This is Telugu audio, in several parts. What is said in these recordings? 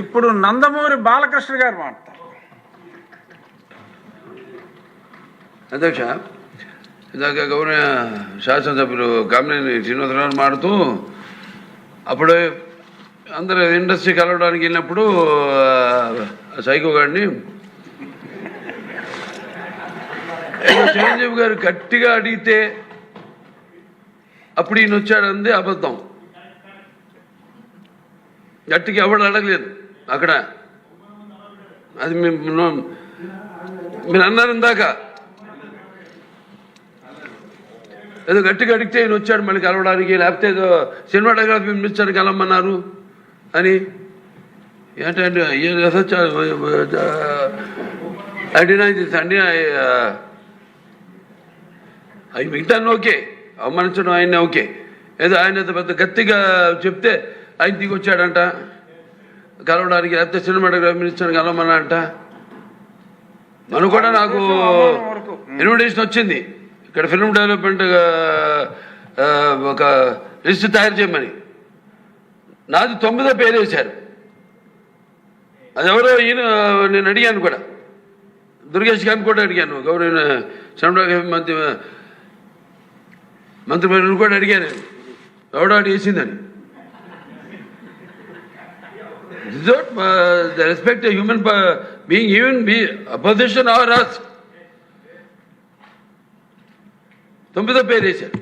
ఇప్పుడు నందమూరి బాలకృష్ణ గారు మాట్లాడతారు. అధ్యక్ష ఇందాక గౌరవ శాసనసభ్యులు కామినేని శ్రీనివాసరావు మాడుతూ అప్పుడు అందరు ఇండస్ట్రీ కలవడానికి వెళ్ళినప్పుడు సైకో గారిని చిరంజీవి గారు గట్టిగా అడిగితే అప్పుడు ఈయన వచ్చాడంది అబద్ధం. గట్టిగా ఎవడు అడగలేదు. అక్కడ అది మేము మీరు అన్నారు ఇందాక. ఏదో గట్టిగా అడిగితే ఈయన వచ్చాడు మళ్ళీ కలవడానికి లేకపోతే ఏదో సినిమాటోగ్రఫీ మినిస్టర్ కలవమన్నారు అని. ఏంటంటే అడినా అండి అవి మిగతాన్ని ఓకే అవమానించడం ఆయన ఓకే. ఏదో ఆయన పెద్ద గట్టిగా చెప్తే ఆయన దిగి వచ్చాడంట కలవడానికి లేకపోతే సినిమాటోగ్రఫీ మినిస్టర్ కలవమన్నా అంట. మనం కూడా నాకు ఇన్విటేషన్ వచ్చింది. ఇక్కడ ఫిల్మ్ డెవలప్మెంట్ ఒక లిస్ట్ తయారు చేయమని. నాది తొమ్మిదో పేరు వేశారు అది ఎవరో ఈయన నేను అడిగాను కూడా. దుర్గేష్ గారిని కూడా అడిగాను. గౌరవ సినిమాటోగ్రఫీ మంత్రి మంత్రి కూడా అడిగాను నేను. ఎవడో అడిగి వేసిందని This is not uh, the respect a human being, even be opposition or us. తొమ్మిదో పేరు వేశారు.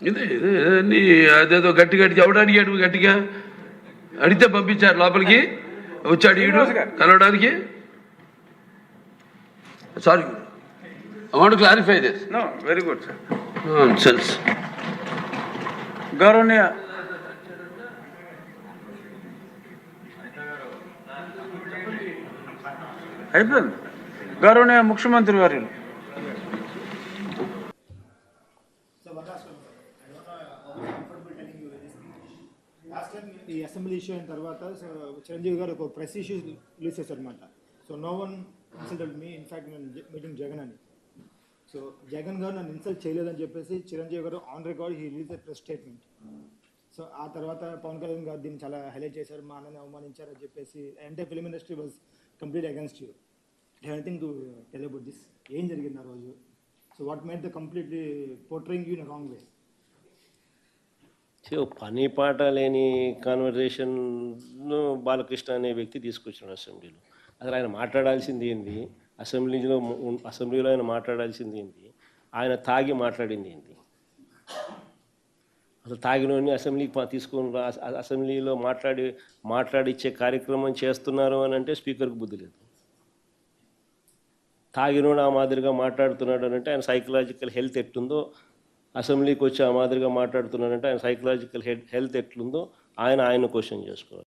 ఇదే ఇదే అదేదో గట్టి గట్టి ఎవడు అడిగాడు గట్టిగా అడిగితే పంపించారు లోపలికి. వచ్చి అడిగాడు కలవడానికి. Sorry I want clarify this very good sir sense గౌరవనీయ అయిపోయింది గౌరవనీయ ముఖ్యమంత్రి వర్యులు ఈ అసెంబ్లీ ఇష్యూ అయిన తర్వాత సో చిరంజీవి గారు ఒక ప్రెస్ ఇష్యూ రిలీజ్ చేశారనమాట so no one insulted me in fact నేను మీటింగ్ జగన్ అని సో జగన్ గారు నన్ను ఇన్సల్ట్ చేయలేదని చెప్పేసి Chiranjeevi garu on record he release press statement so ఆ తర్వాత పవన్ కళ్యాణ్ గారు దీన్ని చాలా హైలైట్ చేశారు మా అన్నని అవమానించారని చెప్పేసి అంటే film industry was complete against you anything to tell about this ఏం జరిగింది ఆ రోజు? So what made the completely portraying you in wrong way so పని పాట లేని కాన్వర్జేషన్ను బాలకృష్ణ అనే వ్యక్తి తీసుకొచ్చాడు అసెంబ్లీలో. అసలు ఆయన మాట్లాడాల్సింది ఏంది? అసెంబ్లీలో అసెంబ్లీలో ఆయన మాట్లాడాల్సింది ఏంటి? ఆయన తాగి మాట్లాడింది ఏంటి? అసలు తాగినోని అసెంబ్లీకి తీసుకొని అసెంబ్లీలో మాట్లాడి మాట్లాడిచ్చే కార్యక్రమం చేస్తున్నారు అని అంటే స్పీకర్కి బుద్ధి లేదు. తాగినోడు ఆ మాదిరిగా మాట్లాడుతున్నాడు అని అంటే ఆయన సైకలాజికల్ హెల్త్ ఎట్టుందో అసెంబ్లీకి వచ్చి ఆ మాదిరిగా మాట్లాడుతున్నాడంటే ఆయన సైకలాజికల్ హెల్త్ ఎట్లుందో ఆయన ఆయన క్వశ్చన్ చేసుకోవాలి.